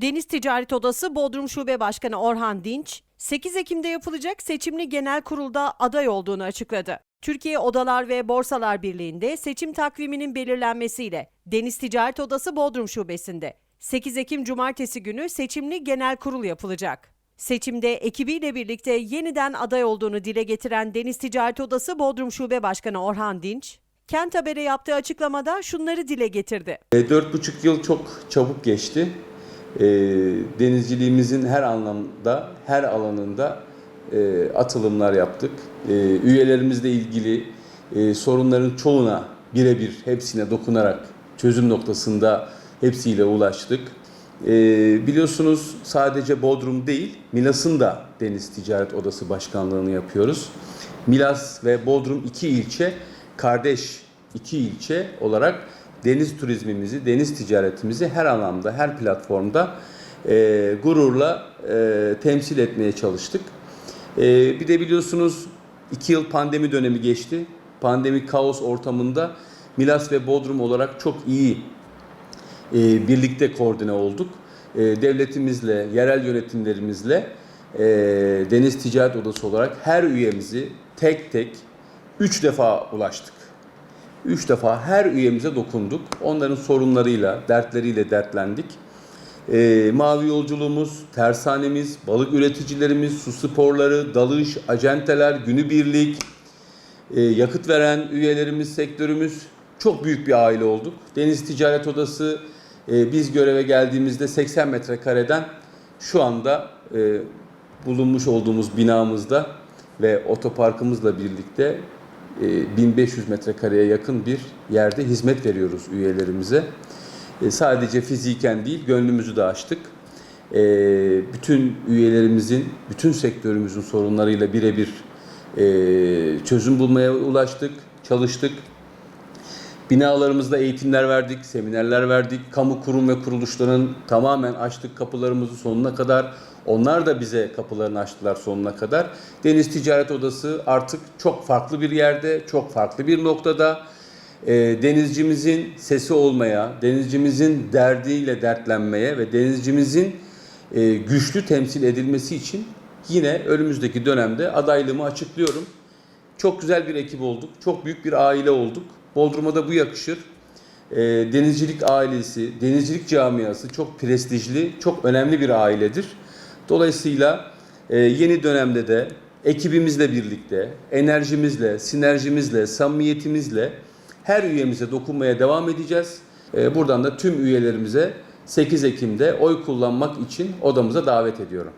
Deniz Ticaret Odası Bodrum Şube Başkanı Orhan Dinç, 8 Ekim'de yapılacak seçimli genel kurulda aday olduğunu açıkladı. Türkiye Odalar ve Borsalar Birliği'nde seçim takviminin belirlenmesiyle Deniz Ticaret Odası Bodrum Şubesi'nde 8 Ekim Cumartesi günü seçimli genel kurul yapılacak. Seçimde ekibiyle birlikte yeniden aday olduğunu dile getiren Deniz Ticaret Odası Bodrum Şube Başkanı Orhan Dinç, Kent Haber'e yaptığı açıklamada şunları dile getirdi. E, Dört buçuk yıl çok çabuk geçti. E, denizciliğimizin her anlamda, her alanında e, atılımlar yaptık. E, üyelerimizle ilgili e, sorunların çoğuna birebir hepsine dokunarak çözüm noktasında hepsiyle ulaştık. E, biliyorsunuz sadece Bodrum değil, Milas'ın da Deniz Ticaret Odası Başkanlığını yapıyoruz. Milas ve Bodrum iki ilçe kardeş iki ilçe olarak deniz turizmimizi, deniz ticaretimizi her anlamda, her platformda e, gururla e, temsil etmeye çalıştık. E, bir de biliyorsunuz iki yıl pandemi dönemi geçti. Pandemi kaos ortamında Milas ve Bodrum olarak çok iyi e, birlikte koordine olduk. E, devletimizle, yerel yönetimlerimizle e, Deniz Ticaret Odası olarak her üyemizi tek tek üç defa ulaştık. Üç defa her üyemize dokunduk. Onların sorunlarıyla, dertleriyle dertlendik. E, mavi yolculuğumuz, tersanemiz, balık üreticilerimiz, su sporları, dalış, acenteler, günübirlik, e, yakıt veren üyelerimiz, sektörümüz çok büyük bir aile olduk. Deniz Ticaret Odası e, biz göreve geldiğimizde 80 metrekareden şu anda e, bulunmuş olduğumuz binamızda ve otoparkımızla birlikte 1500 metrekareye yakın bir yerde hizmet veriyoruz üyelerimize. E, sadece fiziken değil, gönlümüzü de açtık. E, bütün üyelerimizin, bütün sektörümüzün sorunlarıyla birebir e, çözüm bulmaya ulaştık, çalıştık. Binalarımızda eğitimler verdik, seminerler verdik. Kamu kurum ve kuruluşların tamamen açtık kapılarımızı sonuna kadar. Onlar da bize kapılarını açtılar sonuna kadar. Deniz Ticaret Odası artık çok farklı bir yerde, çok farklı bir noktada. E, denizcimizin sesi olmaya, denizcimizin derdiyle dertlenmeye ve denizcimizin e, güçlü temsil edilmesi için yine önümüzdeki dönemde adaylığımı açıklıyorum. Çok güzel bir ekip olduk. Çok büyük bir aile olduk. Bodrum'a da bu yakışır. E, denizcilik ailesi, denizcilik camiası çok prestijli, çok önemli bir ailedir. Dolayısıyla e, yeni dönemde de ekibimizle birlikte, enerjimizle, sinerjimizle, samimiyetimizle her üyemize dokunmaya devam edeceğiz. E, buradan da tüm üyelerimize 8 Ekim'de oy kullanmak için odamıza davet ediyorum.